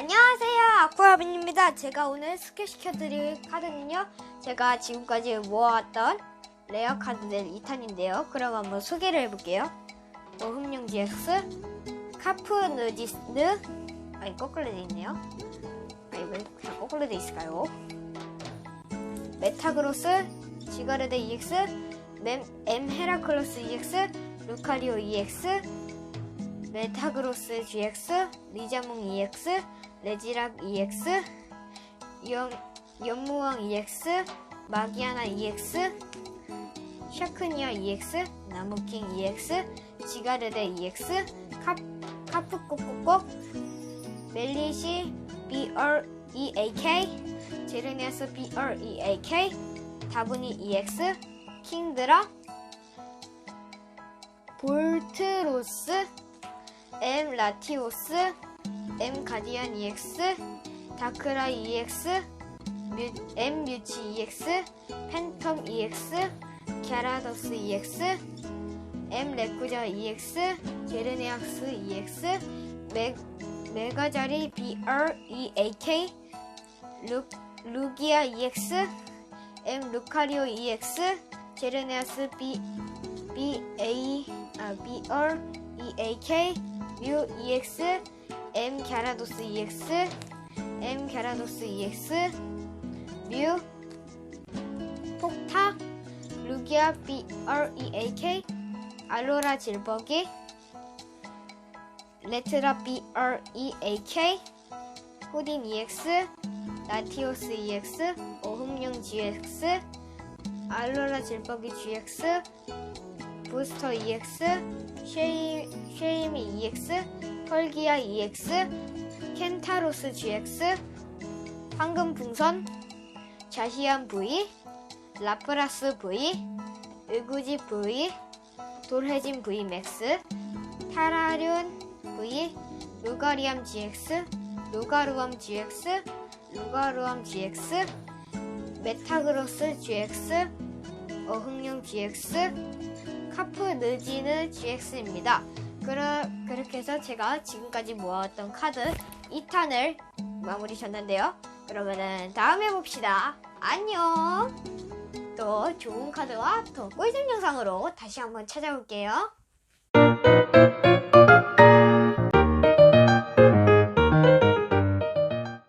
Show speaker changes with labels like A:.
A: 안녕하세요. 아쿠아빈입니다. 제가 오늘 소개시켜드릴 카드는요. 제가 지금까지 모아왔던 레어 카드들 2탄인데요. 그럼 한번 소개를 해볼게요. 오흠용 GX 카프느지스 아니 거꾸로 돼 있네요. 아니 왜다 거꾸로 돼 있을까요? 메타그로스 지가르데 EX 맴, M 헤라클로스 EX 루카리오 EX 메타그로스 GX, 리자몽 EX, 레지락 EX, 연, 연무왕 EX, 마기아나 EX, 샤크니아 EX, 나무킹 EX, 지가르데 EX, 카, 카프코코코, 멜리시 BREAK, 제르니아스 BREAK, 다브니 EX, 킹드라, 볼트로스, M 라티오스, M 가디안 EX, 다크라 EX, 뮤, M 뮤치 EX, 팬텀 EX, 갸라더스 EX, M 레쿠자 EX, 제르네악스 EX, 메, 메가자리 BREAK, 루, 루기아 EX, M 루카리오 EX, 제르네아스 B, BA, 아, BREAK, 뮤 EX, M 갸라도스 EX, M 갸라도스 EX, 뮤 폭타, 루기아 BREAK, 알로라 질버기, 레트라 BREAK, 호딘 EX, 라티오스 EX, 오흠용 GX, 알로라 질버기 GX, 부스터 EX, 쉐이, 쉐이미 EX, 펄기아 EX, 켄타로스 GX, 황금 풍선, 자시안 V, 라프라스 V, 의구지 V, 돌해진 V 맥스, 타라륜 V, 루가리암 GX, 루가루암 GX, 루가루암 GX, 메타그로스 GX, 어흥용 GX, 카프 느지느 GX입니다. 그러, 그렇게 해서 제가 지금까지 모아왔던 카드 2탄을 마무리 졌는데요. 그러면은 다음에 봅시다. 안녕! 또 좋은 카드와 더 꿀잼 영상으로 다시 한번 찾아올게요.